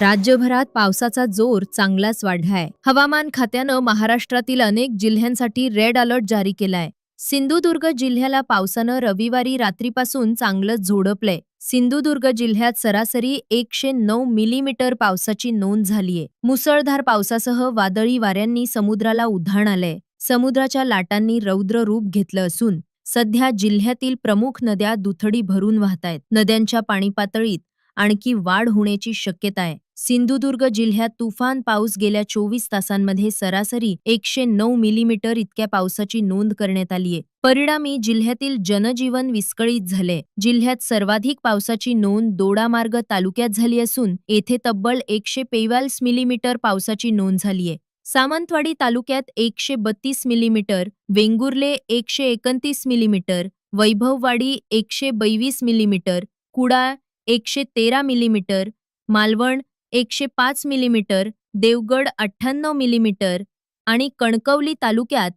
राज्यभरात पावसाचा जोर चांगलाच वाढलाय. हवामान खात्यानं महाराष्ट्रातील अनेक जिल्ह्यांसाठी रेड अलर्ट जारी केलाय. सिंधुदुर्ग जिल्ह्याला पावसानं रविवारी रात्रीपासून चांगलंच झोडपलंय. सिंधुदुर्ग जिल्ह्यात सरासरी एकशे नऊ मिलीमीटर पावसाची नोंद झालीय. मुसळधार पावसासह वादळी वाऱ्यांनी समुद्राला उधाण आलंय. समुद्राच्या लाटांनी रौद्र रूप घेतलं असून सध्या जिल्ह्यातील प्रमुख नद्या दुथडी भरून वाहतायत. नद्यांच्या पाणी पातळीत आणखी वाढ होण्याची शक्यता आहे. सिंधुदुर्ग जिल्ह्यात तुफान पाऊस गेल्या चोवीस तासांमध्ये सरासरी एकशे नऊ मिलीमीटर इतक्या पावसाची नोंद करण्यात आलीय परिणामी जिल्ह्यातील जनजीवन विस्कळीत झाले जिल्ह्यात सर्वाधिक पावसाची नोंद दोडामार्ग तालुक्यात झाली असून येथे तब्बल एकशे पेवाल्स मिलीमीटर पावसाची नोंद झालीय सावंतवाडी तालुक्यात एकशे बत्तीस मिलीमीटर वेंगुर्ले एकशे एकोणतीस मिलीमीटर वैभववाडी एकशे बैवीस मिलीमीटर कुडाळ एकशे तेरा मिलीमीटर मालवण एकशे पाच मिलीमीटर देवगड अठ्ठ्याण्णव मिलीमीटर आणि कणकवली तालुक्यात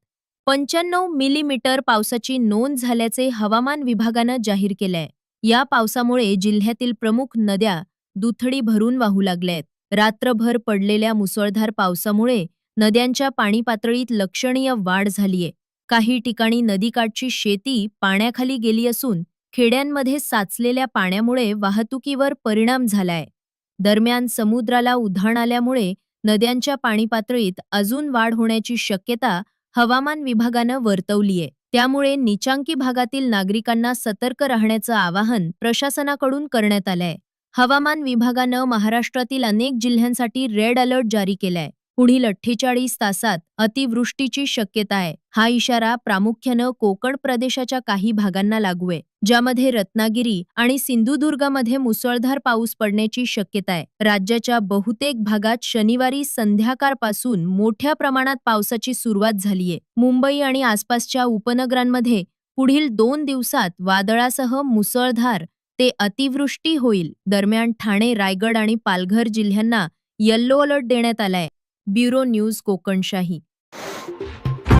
पंच्याण्णव मिलीमीटर पावसाची नोंद झाल्याचे हवामान विभागानं जाहीर केलंय. या पावसामुळे जिल्ह्यातील प्रमुख नद्या दुथडी भरून वाहू लागल्यात. रात्रभर पडलेल्या मुसळधार पावसामुळे नद्यांच्या पाणी पातळीत लक्षणीय वाढ झालीय. काही ठिकाणी नदीकाठची शेती पाण्याखाली गेली असून खेड्यांमध्ये साचलेल्या पाण्यामुळे वाहतुकीवर परिणाम झालाय. दरम्यान समुद्राला उधाण आल्यामुळे नद्यांच्या पाणीपातळीत अजून वाढ होण्याची शक्यता हवामान विभागानं वर्तवलीय. त्यामुळे निचांकी भागातील नागरिकांना सतर्क राहण्याचं आवाहन प्रशासनाकडून करण्यात आलंय. हवामान विभागानं महाराष्ट्रातील अनेक जिल्ह्यांसाठी रेड अलर्ट जारी केलाय. पुढील अठ्ठेचाळीस तासात अतिवृष्टीची शक्यता आहे. हा इशारा प्रामुख्यानं कोकण प्रदेशाच्या काही भागांना लागू आहे ज्यामध्ये रत्नागिरी आणि सिंधुदुर्गामध्ये मुसळधार पाऊस पडण्याची शक्यता आहे. राज्याच्या बहुतेक भागात शनिवारी संध्याकाळपासून मोठ्या प्रमाणात पावसाची सुरुवात झालीय मुंबई आणि आसपासच्या उपनगरांमध्ये पुढील दोन दिवसात वादळासह मुसळधार ते अतिवृष्टी होईल. दरम्यान ठाणे रायगड आणि पालघर जिल्ह्यांना येल्लो अलर्ट देण्यात आलाय. Bureau news Kokanshahi.